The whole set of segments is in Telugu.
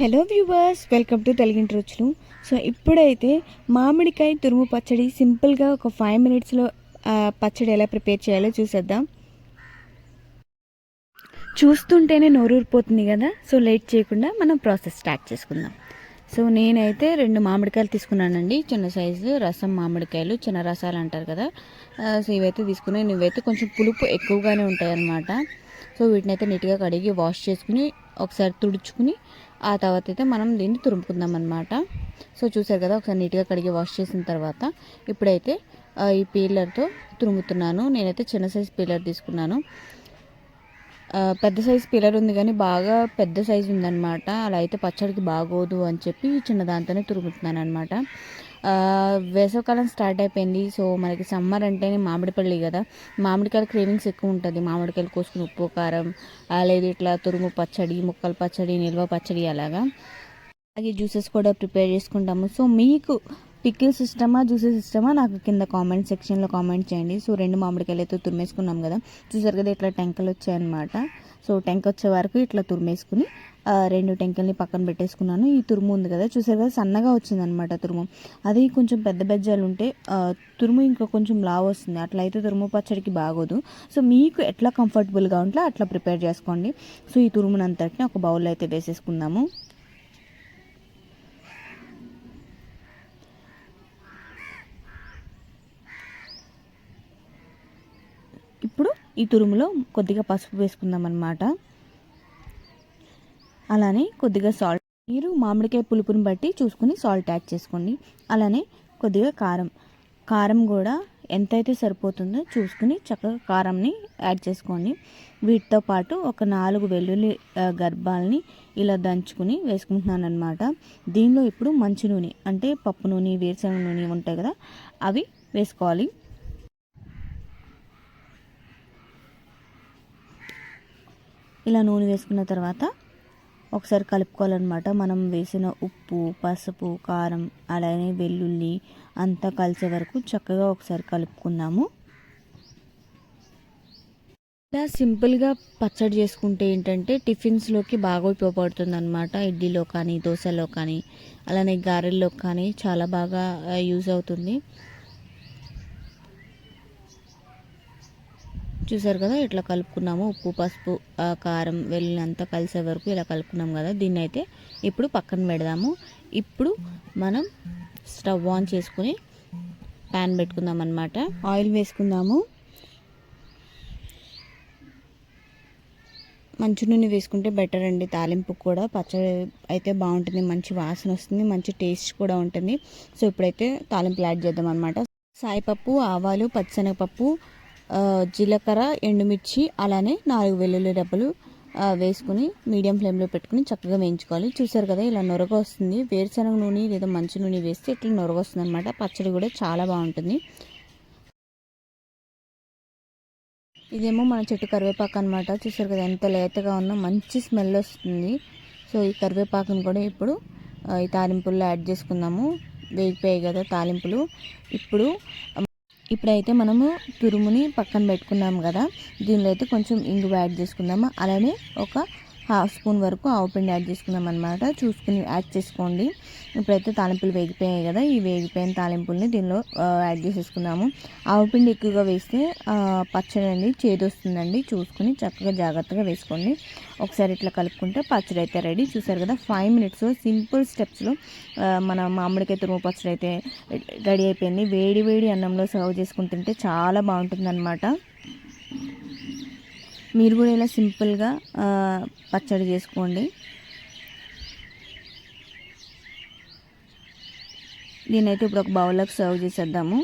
హలో వ్యూవర్స్ వెల్కమ్ టు తెలుగింటి రుచులు సో ఇప్పుడైతే మామిడికాయ తురుము పచ్చడి సింపుల్గా ఒక ఫైవ్ మినిట్స్లో పచ్చడి ఎలా ప్రిపేర్ చేయాలో చూసేద్దాం. చూస్తుంటేనే నోరూరిపోతుంది కదా? సో లేట్ చేయకుండా మనం ప్రాసెస్ స్టార్ట్ చేసుకుందాం. సో నేనైతే రెండు మామిడికాయలు తీసుకున్నానండి. చిన్న సైజు రసం మామిడికాయలు చిన్న రసాలు అంటారు కదా? సో ఇవైతే తీసుకున్నాను. ఇవైతే కొంచెం పులుపు ఎక్కువగానే ఉంటాయి అన్నమాట సో వీటిని అయితే నీట్గా కడిగి వాష్ చేసుకుని ఒకసారి తుడుచుకుని ఆ తర్వాత అయితే మనం దీన్ని తురుముకుందాం అనమాట సో చూసారు కదా ఒకసారి నీట్గా కడిగి వాష్ చేసిన తర్వాత ఇప్పుడైతే ఈ పీలర్తో తురుముతున్నాను. నేనైతే చిన్న సైజ్ పీలర్ తీసుకున్నాను. పెద్ద సైజ్ పిల్లర్ ఉంది కానీ బాగా పెద్ద సైజు ఉందన్నమాట. అలా అయితే పచ్చడికి బాగోదు అని చెప్పి చిన్న దాంతోనే తురుముతున్నాను అనమాట వేసవకాలం స్టార్ట్ అయిపోయింది. సో మనకి సమ్మర్ అంటేనే మామిడిపల్లి కదా. మామిడికాయల క్రేవింగ్స్ ఎక్కువ ఉంటుంది. మామిడికాయలు కోసుకుని ఉప్పు కారం లేదు ఇట్లా తురుము పచ్చడి ముక్కల పచ్చడి నిల్వ పచ్చడి అలాగా. అలాగే జ్యూసెస్ కూడా ప్రిపేర్ చేసుకుంటాము. సో మీకు పికిల్ ఇష్టమా జ్యూసెస్ ఇష్టమా నాకు కింద కామెంట్ సెక్షన్లో కామెంట్ చేయండి. సో రెండు మామిడికాయలు అయితే తురిమేసుకున్నాం కదా. చూసారు కదా ఇట్లా టెంకలు వచ్చాయన్నమాట. సో టెంక వచ్చే వరకు ఇట్లా తురిమేసుకుని రెండు టెంకల్ని పక్కన పెట్టేసుకున్నాను. ఈ తురుము ఉంది కదా చూసారు కదా సన్నగా వచ్చిందనమాట తురుము. అది కొంచెం పెద్ద బెజ్జాలు ఉంటే తురుము ఇంకా కొంచెం లావు వస్తుంది. అట్లా అయితే తురుము పచ్చడికి బాగోదు. సో మీకు ఎట్లా కంఫర్టబుల్గా ఉంటే అట్లా ప్రిపేర్ చేసుకోండి. సో ఈ తురుమునంతటిని ఒక బౌల్లో అయితే వేసేసుకుందాము. ఇప్పుడు ఈ తురుములో కొద్దిగా పసుపు వేసుకుందాం అన్నమాట అలానే కొద్దిగా సాల్ట్ మీరు మామిడికాయ పులుపుని బట్టి చూసుకుని సాల్ట్ యాడ్ చేసుకోండి. అలానే కొద్దిగా కారం. కారం కూడా ఎంతైతే సరిపోతుందో చూసుకుని చక్కగా కారంని యాడ్ చేసుకోండి. వీటితో పాటు ఒక నాలుగు వెల్లుల్లి గర్భాలని ఇలా దంచుకుని వేసుకుంటున్నాను అనమాట దీనిలో ఇప్పుడు మంచి నూనె అంటే పప్పు నూనె వేరుశనగ నూనె ఉంటాయి కదా అవి వేసుకోవాలి. ఇలా నూనె వేసుకున్న తర్వాత ఒకసారి కలుపుకోవాలన్నమాట. మనం వేసిన ఉప్పు పసుపు కారం అలానే వెల్లుల్లి అంతా కలిసే వరకు చక్కగా ఒకసారి కలుపుకున్నాము ఇలా సింపుల్గా పచ్చడి చేసుకుంటే ఏంటంటే టిఫిన్స్లోకి బాగా ఉపయోగపడుతుంది అనమాట ఇడ్లీలో కానీ దోశలో కానీ అలానే గారెల్లో కానీ చాలా బాగా యూజ్ అవుతుంది. చూసారు కదా ఇట్లా కలుపుకున్నాము. ఉప్పు పసుపు కారం వెళ్ళినంత కలిసే వరకు ఇలా కలుపుకున్నాం కదా దీన్ని అయితే ఇప్పుడు పక్కన పెడదాము. ఇప్పుడు మనం స్టవ్ ఆన్ చేసుకుని ప్యాన్ పెట్టుకుందాం అనమాట ఆయిల్ వేసుకుందాము. మంచి నూనె వేసుకుంటే బెటర్ అండి. తాలింపు కూడా పచ్చడి అయితే బాగుంటుంది మంచి వాసన వస్తుంది మంచి టేస్ట్ కూడా ఉంటుంది. సో ఇప్పుడైతే తాలింపులు యాడ్ చేద్దాం అనమాట సాయిపప్పు ఆవాలు పచ్చిశనగపప్పు జీలకర్ర ఎండుమిర్చి అలానే నాలుగు వెల్లుల్లి డబ్బలు వేసుకుని మీడియం ఫ్లేమ్లో పెట్టుకుని చక్కగా వేయించుకోవాలి. చూసారు కదా ఇలా నొరగ వస్తుంది. వేరుశనగ నూనె లేదా మంచి నూనె వేస్తే ఇట్లా నొరగ వస్తుంది అనమాట పచ్చడి కూడా చాలా బాగుంటుంది. ఇదేమో మన చెట్టు కరివేపాకు అనమాట చూసారు కదా ఎంత లేతగా ఉన్నా మంచి స్మెల్ వస్తుంది. సో ఈ కరివేపాకుని కూడా ఇప్పుడు ఈ తాలింపుల్లో యాడ్ చేసుకుందాము. వేగిపోయాయి కదా తాలింపులు. ఇప్పుడు ఇప్పుడైతే మనము తురుముని పక్కన పెట్టుకున్నాం కదా. దీనిలో అయితే కొంచెం ఇంగువ యాడ్ చేసుకుందాము? అలానే ఒక హాఫ్ స్పూన్ వరకు ఆవు పిండి యాడ్ చేసుకుందాం అనమాట చూసుకుని యాడ్ చేసుకోండి. ఇప్పుడైతే తాలింపులు వేగిపోయాయి కదా ఈ వేగిపోయిన తాలింపుల్ని దీనిలో యాడ్ చేసేసుకున్నాము ఆవు పిండి ఎక్కువగా వేస్తే పచ్చడి అనేది చేదు వస్తుందండి చూసుకుని చక్కగా జాగ్రత్తగా వేసుకోండి. ఒకసారి ఇట్లా కలుపుకుంటే పచ్చడి అయితే రెడీ. చూసారు కదా ఫైవ్ మినిట్స్ సింపుల్ స్టెప్స్లో మన మామిడికాయ తురుము పచ్చడి అయితే రెడీ అయిపోయింది. వేడి వేడి అన్నంలో సర్వ్ చేసుకుని తింటే చాలా బాగుంటుంది అనమాట మీరు కూడా ఇలా సింపుల్గా పచ్చడి చేసుకోండి. దీనైతే ఇప్పుడు ఒక బౌల్లోకి సర్వ్ చేసేద్దాము.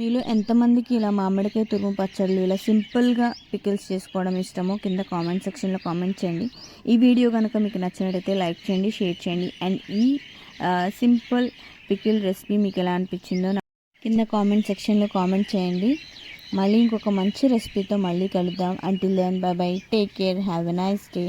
మీలో ఎంతమందికి ఇలా మామిడికాయ తురుము పచ్చళ్ళు ఇలా సింపుల్గా పికిల్స్ చేసుకోవడం ఇష్టమో కింద కామెంట్ సెక్షన్లో కామెంట్ చేయండి. ఈ వీడియో కనుక మీకు నచ్చినట్టయితే లైక్ చేయండి షేర్ చేయండి. అండ్ ఈ సింపుల్ పికిల్ రెసిపీ మీకు ఎలా అనిపించిందో కింద కామెంట్ సెక్షన్లో కామెంట్ చేయండి. మళ్ళీ ఇంకొక మంచి రెసిపీతో మళ్ళీ కలుద్దాం. Until then bye bye take care have a nice day